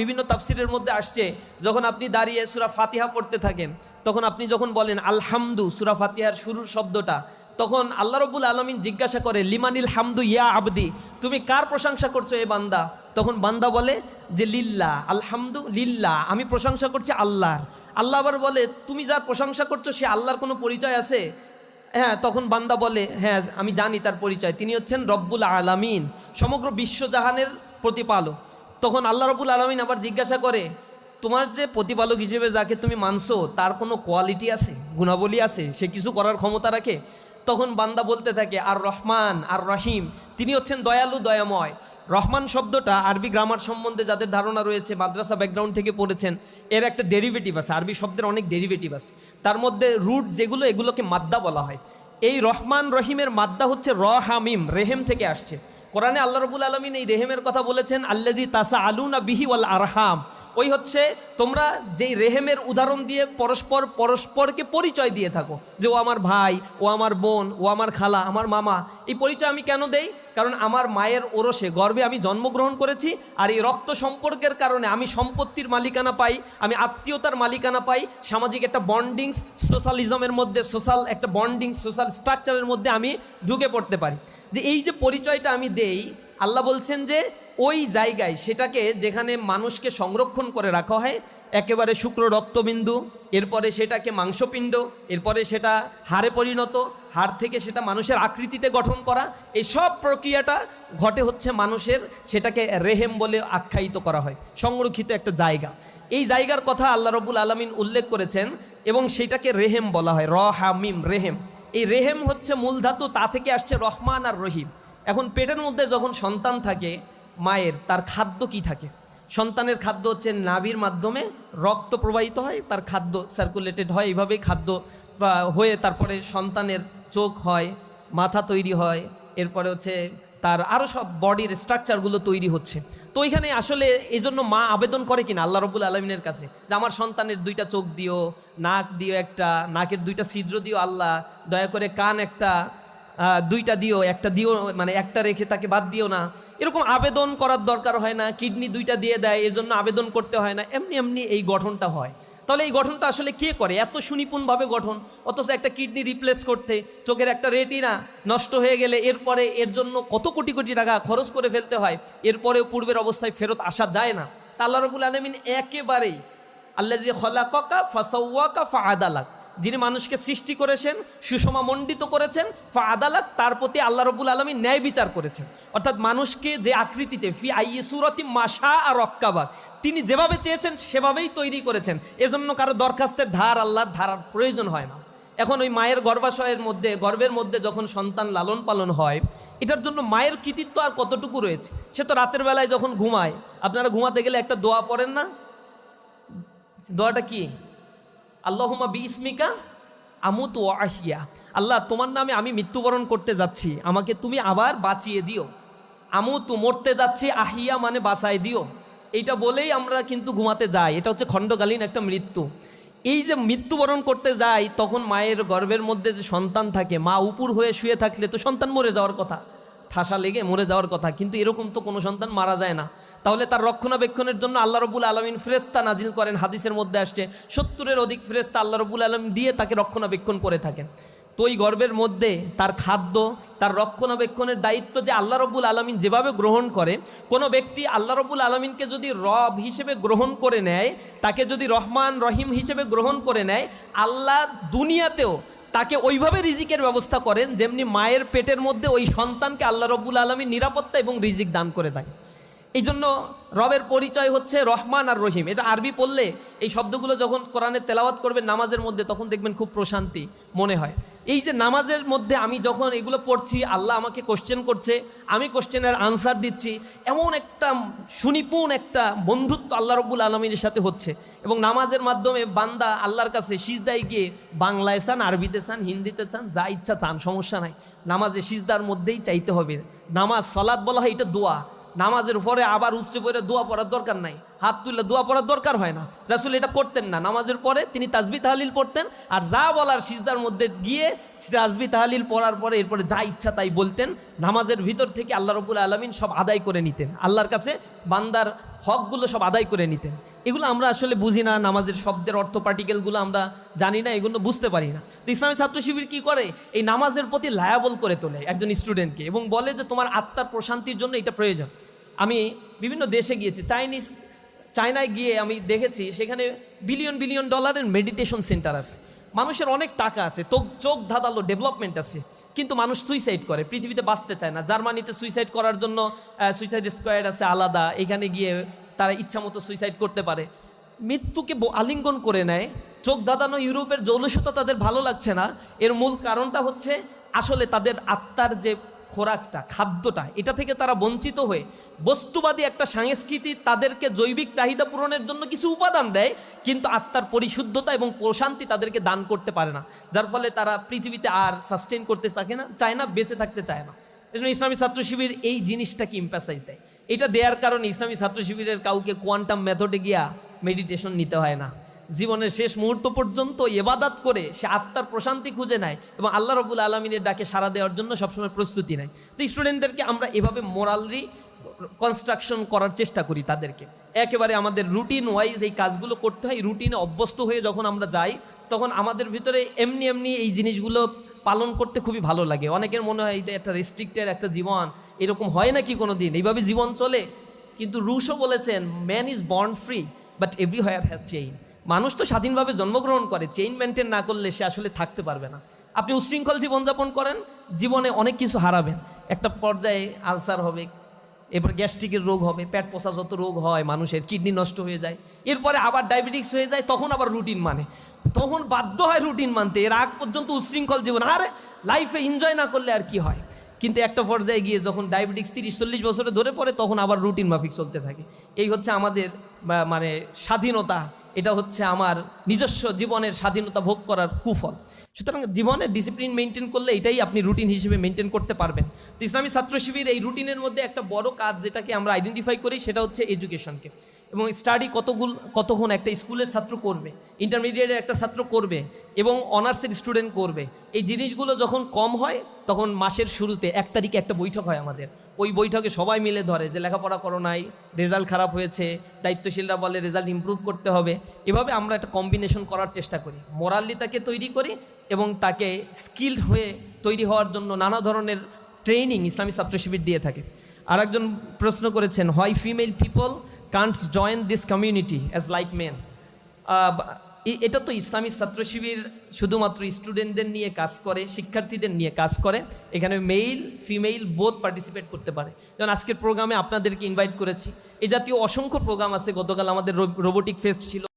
বিভিন্ন তাফসিরের মধ্যে আসছে, যখন আপনি দাঁড়িয়ে সুরা ফাতিহা পড়তে থাকেন, তখন আপনি যখন বলেন আলহামদু, সুরা ফাতিহার শুরুর শব্দটা, তখন আল্লাহ রবুল আলমিন জিজ্ঞাসা করে, লিমানিল হামদু ইয়া আবদি, তুমি কার প্রশংসা করছ এ বান্দা? তখন বান্দা বলে, যে লিল্লা, আলহামদু লিল্লা, আমি প্রশংসা করছি আল্লাহর। আল্লাহ আবার বলে, তুমি যার প্রশংসা করছ, সে আল্লাহর কোনো পরিচয় আছে? হ্যাঁ তখন বান্দা বলে হ্যাঁ আমি জানি তার পরিচয়, তিনি হচ্ছেন রব্বুল আলামিন, সমগ্র বিশ্বজাহানের প্রতিপালক। তখন আল্লাহ রবুল আলমিন আবার জিজ্ঞাসা করে, তোমার যে প্রতিপালক হিসেবে যাকে তুমি মানছো, তার কোনো কোয়ালিটি আছে? গুণাবলী আছে? সে কিছু করার ক্ষমতা রাখে? তখন বান্দা বলতে থাকে, আর রহমান, আর রহিম, তিনি হচ্ছেন দয়ালু, দয়াময়। রহমান শব্দটা আরবি গ্রামার সম্বন্ধে যাদের ধারণা রয়েছে, মাদ্রাসা ব্যাকগ্রাউন্ড থেকে পড়েছেন, এর একটা ডেরিভেটিভ আছে, আরবি শব্দের অনেক ডেরিভেটিভ আছে। তার মধ্যে রুট যেগুলো, এগুলোকে মাদ্দা বলা হয়। এই রহমান, রহিমের মাদ্দা হচ্ছে র হামিম রেহেম থেকে আসছে। কোরআনে আল্লাহ রবুল আলমিন এই রেহেমের কথা বলেছেন আল্লাদি তাসা আলুনা বিহি ওয়াল আরহাম। ওই হচ্ছে তোমরা যেই রেহেমের উদাহরণ দিয়ে পরস্পর পরস্পরকে পরিচয় দিয়ে থাকো, যে ও আমার ভাই, ও আমার বোন, ও আমার খালা, আমার মামা, এই পরিচয় আমি কেন দেই? কারণ আমার মায়ের ওরসে গর্বে আমি জন্মগ্রহণ করেছি আর এই রক্ত সম্পর্কের কারণে আমি সম্পত্তির মালিকানা পাই, আমি আত্মীয়তার মালিকানা পাই, সামাজিক একটা বন্ডিংস সোশ্যালিজমের মধ্যে সোশ্যাল একটা বন্ডিং সোশ্যাল স্ট্রাকচারের মধ্যে আমি ঢুকে পড়তে পারি। যে এই যে পরিচয়টা আমি দেই, আল্লাহ বলছেন যে ওই জায়গায় সেটাকে যেখানে মানুষকে সংরক্ষণ করে রাখা হয়, একেবারে শুক্র রক্তবিন্দু, এরপরে সেটাকে মাংসপিণ্ড, এরপরে সেটা হাড়ে পরিণত, হাড় থেকে সেটা মানুষের আকৃতিতে গঠন করা, এই সব প্রক্রিয়াটা ঘটে হচ্ছে মানুষের সেটাকে রেহেম বলে আখ্যায়িত করা হয়, সংরক্ষিত একটা জায়গা। এই জায়গার কথা আল্লাহ রবুল আলমিন উল্লেখ করেছেন এবং সেটাকে রেহেম বলা হয় র হামিম রেহেম। এই রেহেম হচ্ছে মূল ধাতু তা থেকে আসছে রহমান আর রহিম। এখন পেটের মধ্যে যখন সন্তান থাকে মায়ের, তার খাদ্য কি থাকে? সন্তানের খাদ্য হচ্ছে নাভির মাধ্যমে রক্ত প্রবাহিত হয়, তার খাদ্য সার্কুলেটেড হয়, এইভাবেই খাদ্য হয়ে তারপরে সন্তানের চোখ হয়, মাথা তৈরি হয়, এরপরে হচ্ছে তার আরও সব বডির স্ট্রাকচারগুলো তৈরি হচ্ছে। তো ওইখানে আসলে এই জন্য মা আবেদন করে কিনা আল্লাহ রবুল আলমিনের কাছে? যে আমার সন্তানের দুইটা চোখ দিও, নাক দিও একটা, নাকের দুইটা ছিদ্র দিও আল্লাহ, দয়া করে কান একটা দুইটা দিও, একটা দিও মানে একটা রেখে তাকে বাদ দিও না। এরকম আবেদন করার দরকার হয় না, কিডনি দুইটা দিয়ে দেয়, এজন্য আবেদন করতে হয় না, এমনি এমনি এই গঠনটা হয়। তাহলে এই গঠনটা আসলে কে করে? এত সুনিপুণভাবে গঠন, অথচ একটা কিডনি রিপ্লেস করতে, চোখের একটা রেটিনা নষ্ট হয়ে গেলে এরপরে এর জন্য কত কোটি কোটি টাকা খরচ করে ফেলতে হয়, এরপরেও পূর্বের অবস্থায় ফেরত আসা যায় না। তা আল্লাহ রবুল আলমিন একেবারেই আল্লাহ যে ফাসাউয়াকা ফা আদালাক যিনি মানুষকে সৃষ্টি করেছেন সুষমা মণ্ডিত করেছেন ফা আদালাক তার প্রতি আল্লাহ রবুল আলমী ন্যায় বিচার করেছেন। অর্থাৎ মানুষকে যে আকৃতিতে, ফি আইয়ে সুরতি মাসা আর রক্কাবা, তিনি যেভাবে চেয়েছেন, সেভাবেই তৈরি করেছেন। এজন্য কারও দরখাস্তের ধার আল্লাহর ধারার প্রয়োজন হয় না। এখন ওই মায়ের গর্ভাশয়ের মধ্যে, গর্ভের মধ্যে যখন সন্তান লালন পালন হয়, এটার জন্য মায়ের কৃতিত্ব আর কতটুকু রয়েছে? সে তো রাতের বেলায় যখন ঘুমায়, আপনারা ঘুমাতে গেলে একটা দোয়া পড়েন না? দোয়াটা কি? আল্লাহমা বি ইসমিকা আমুত ও আহিয়া। আল্লাহ, তোমার নামে আমি মৃত্যুবরণ করতে যাচ্ছি। আমাকে তুমি আবার বাঁচিয়ে দিও। আমুতু, মরতে যাচ্ছি, আহিয়া মানে বাঁচায় দিও। এইটা বলেই আমরা কিন্তু ঘুমাতে যাই। এটা হচ্ছে খণ্ডকালীন একটা মৃত্যু। এই যে মৃত্যুবরণ করতে যাই, তখন মায়ের গর্ভের মধ্যে যে সন্তান থাকে, মা উপুর হয়ে শুয়ে থাকলে তো সন্তান মরে যাওয়ার কথা। ঠাসা লেগে মরে যাওয়ার কথা, কিন্তু এরকম তো কোনো সন্তান মারা যায় না। তাহলে তার রক্ষণাবেক্ষণের জন্য আল্লাহ রবুল আলমিন ফ্রেস্তা নাজিল করেন, হাদিসের মধ্যে আসছে, সত্তরের অধিক ফ্রেস্তা আল্লাহ রবুল আলম দিয়ে তাকে রক্ষণাবেক্ষণ করে থাকেন। তো ওই গর্বের মধ্যে তার খাদ্য, তার রক্ষণাবেক্ষণের দায়িত্ব যে আল্লাহ রবুল আলমিন যেভাবে গ্রহণ করে, কোনো ব্যক্তি আল্লাহ রবুল আলমিনকে যদি রব হিসেবে গ্রহণ করে নেয়, তাকে যদি রহমান রহিম হিসেবে গ্রহণ করে নেয়, আল্লাহ দুনিয়াতেও তাকে ওইভাবে রিজিকের ব্যবস্থা করেন যেমনি মায়ের পেটের মধ্যে ওই সন্তানকে আল্লাহ রব্বুল আলমী নিরাপত্তা এবং রিজিক দান করে দেয়। এই জন্য রবের পরিচয় হচ্ছে রহমান আর রহিম। এটা আরবি পড়লে এই শব্দগুলো যখন কোরআনে তেলাওয়াত করবেন নামাজের মধ্যে, তখন দেখবেন খুব প্রশান্তি মনে হয়। এই যে নামাজের মধ্যে আমি যখন এগুলো পড়ছি, আল্লাহ আমাকে কোশ্চেন করছে, আমি কোশ্চেনের আনসার দিচ্ছি, এমন একটা সুনিপুণ একটা বন্ধুত্ব আল্লাহ রব্বুল আলমীর সাথে হচ্ছে। এবং নামাজের মাধ্যমে বান্দা আল্লাহর কাছে সিজদায় গিয়ে বাংলায় চান, আরবিতে চান, হিন্দিতে চান, যা ইচ্ছা চান, সমস্যা নাই। নামাজে সিজদার মধ্যেই চাইতে হবে। নামাজ সলাদ বলা হয় এটা দোয়া। নামাজের পরে আবার উপচে পড়ে দোয়া পড়ার দরকার নাই। হাত তুললে দোয়া পড়ার দরকার হয় না। রাসুল এটা করতেন না। নামাজের পরে তিনি তাজবি তাহালিল পড়তেন। আর যা বলার সিজদার মধ্যে গিয়ে তাজবি তাহালিল পড়ার পরে এরপরে যা ইচ্ছা তাই বলতেন। নামাজের ভিতর থেকে আল্লাহ রবুল আলমিন সব আদায় করে নিতেন। আল্লাহর কাছে বান্দার হকগুলো সব আদায় করে নিতেন। এগুলো আমরা আসলে বুঝি না, নামাজের শব্দের অর্থ পার্টিকেলগুলো আমরা জানি না, এগুলো বুঝতে পারি না। তো ইসলামী ছাত্র শিবির কী করে? এই নামাজের প্রতি লায়াবল করে তোলে একজন স্টুডেন্টকে এবং বলে যে, তোমার আত্মার প্রশান্তির জন্য এটা প্রয়োজন। আমি বিভিন্ন দেশে গিয়েছি চাইনিজ চায়নায় গিয়ে আমি দেখেছি, সেখানে বিলিয়ন বিলিয়ন ডলারের মেডিটেশন সেন্টার আছে। মানুষের অনেক টাকা আছে, তো চোখ ধাঁধালো ডেভেলপমেন্ট আছে। কিন্তু মানুষ সুইসাইড করে। পৃথিবীতে বাঁচতে চায় না। জার্মানিতে সুইসাইড করার জন্য সুইসাইড স্কোয়ার আছে আলাদা। এখানে গিয়ে তারা ইচ্ছা মতো সুইসাইড করতে পারে। মৃত্যুকে আলিঙ্গন করে নেয়। চোখ দাদানো ইউরোপের জৌলসতা তাদের ভালো লাগছে না। এর মূল কারণটা হচ্ছে আসলে তাদের আত্মার যে খোরাকটা, খাদ্যটা, এটা থেকে তারা বঞ্চিত হয়ে বস্তুবাদী একটা সংস্কৃতি তাদেরকে জৈবিক চাহিদা পূরণের জন্য কিছু উপাদান দেয়, কিন্তু আত্মার পরিশুদ্ধতা এবং প্রশান্তি তাদেরকে দান করতে পারে না। যার ফলে তারা পৃথিবীতে আর সাস্টেন করতে থাকে না, চায় না, বেঁচে থাকতে চায় না। এজন্য ইসলামী ছাত্র শিবির এই জিনিসটাকে ইম্পাসাইজ দেয়। এটা দেওয়ার কারণে ইসলামী ছাত্র শিবিরের কাউকে কোয়ান্টাম মেথডে গিয়া মেডিটেশন নিতে হয় না। জীবনের শেষ মুহূর্ত পর্যন্ত এবাদাত করে সে আত্মার প্রশান্তি খুঁজে নেয় এবং আল্লাহ রবুল আলমিনের ডাকে সাড়া দেওয়ার জন্য সবসময় প্রস্তুতি নেয়। তো স্টুডেন্টদেরকে আমরা এভাবে মোরালি কনস্ট্রাকশন করার চেষ্টা করি তাদেরকে। একেবারে আমাদের রুটিন ওয়াইজ এই কাজগুলো করতে হয় রুটিনে অভ্যস্ত হয়ে যখন আমরা যাই, তখন আমাদের ভিতরে এমনি এমনি এই জিনিসগুলো পালন করতে খুবই ভালো লাগে। অনেকের মনে হয় এটা একটা রেস্ট্রিক্টেড একটা জীবন, এরকম হয় নাকি কোনো দিন এইভাবে জীবন চলে। কিন্তু রুশও বলেছেন man is born free but everywhere has chain মানুষ তো স্বাধীনভাবে জন্মগ্রহণ করে চেইন মেনটেন না করলে সে আসলে থাকতে পারবে না। আপনি উশৃঙ্খল জীবনযাপন করেন, জীবনে অনেক কিছু হারাবেন। একটা পর্যায়ে আলসার হবে, এরপর গ্যাস্ট্রিকের রোগ হবে, পেট পোষা যত রোগ হয়, মানুষের কিডনি নষ্ট হয়ে যায়, এরপরে আবার ডায়াবেটিক্স হয়ে যায়, তখন আবার রুটিন মানে। তখন বাধ্য হয় রুটিন মানতে, এর আগ পর্যন্ত উশৃঙ্খল জীবন। আরে লাইফে এনজয় না করলে আর কি হয়? কিন্তু একটা পর্যায়ে গিয়ে যখন ডায়াবেটিক্স তিরিশ, চল্লিশ বছরে ধরে পড়ে, তখন আবার রুটিন মাফিক চলতে থাকে। এই হচ্ছে আমাদের মানে স্বাধীনতা, এটা হচ্ছে আমার নিজস্ব জীবনের স্বাধীনতা ভোগ করার কুফল। সুতরাং জীবনের ডিসিপ্লিন মেনটেন করলে এটাই আপনি রুটিন হিসেবে মেনটেন করতে পারবেন। তো ইসলামী ছাত্র শিবির এই রুটিনের মধ্যে একটা বড় কাজ যেটাকে আমরা আইডেন্টিফাই করি, সেটা হচ্ছে এডুকেশনকে এবং স্টাডি কতগুলো, কতক্ষণ একটা স্কুলের ছাত্র করবে ইন্টারমিডিয়েটের একটা ছাত্র করবে এবং অনার্সের স্টুডেন্ট করবে। এই জিনিসগুলো যখন কম হয়, তখন মাসের শুরুতে এক তারিখে একটা বৈঠক হয় আমাদের। ওই বৈঠকে সবাই মিলে ধরে যে লেখাপড়া করো নাই রেজাল্ট খারাপ হয়েছে, দায়িত্বশীলরা বলে রেজাল্ট ইমপ্রুভ করতে হবে। এভাবে আমরা একটা কম্বিনেশন করার চেষ্টা করি। মোরালি তাকে তৈরি করি এবং তাকে স্কিল্ড হয়ে তৈরি হওয়ার জন্য নানা ধরনের ট্রেনিং ইসলামী ছাত্র শিবির দিয়ে থাকে। আর একজন প্রশ্ন করেছেন why female people can't join this community as like men এটা তো ইসলামী ছাত্র শিবির শুধুমাত্র স্টুডেন্টদের নিয়ে কাজ করে, শিক্ষার্থীদের নিয়ে কাজ করে। এখানে মেইল ফিমেল বোধ পার্টিসিপেট করতে পারে। যেমন আজকের প্রোগ্রামে আপনাদেরকে ইনভাইট করেছি। এ জাতীয় অসংখ্য প্রোগ্রাম আছে। গতকাল আমাদের রোবোটিক ফেস্ট ছিল।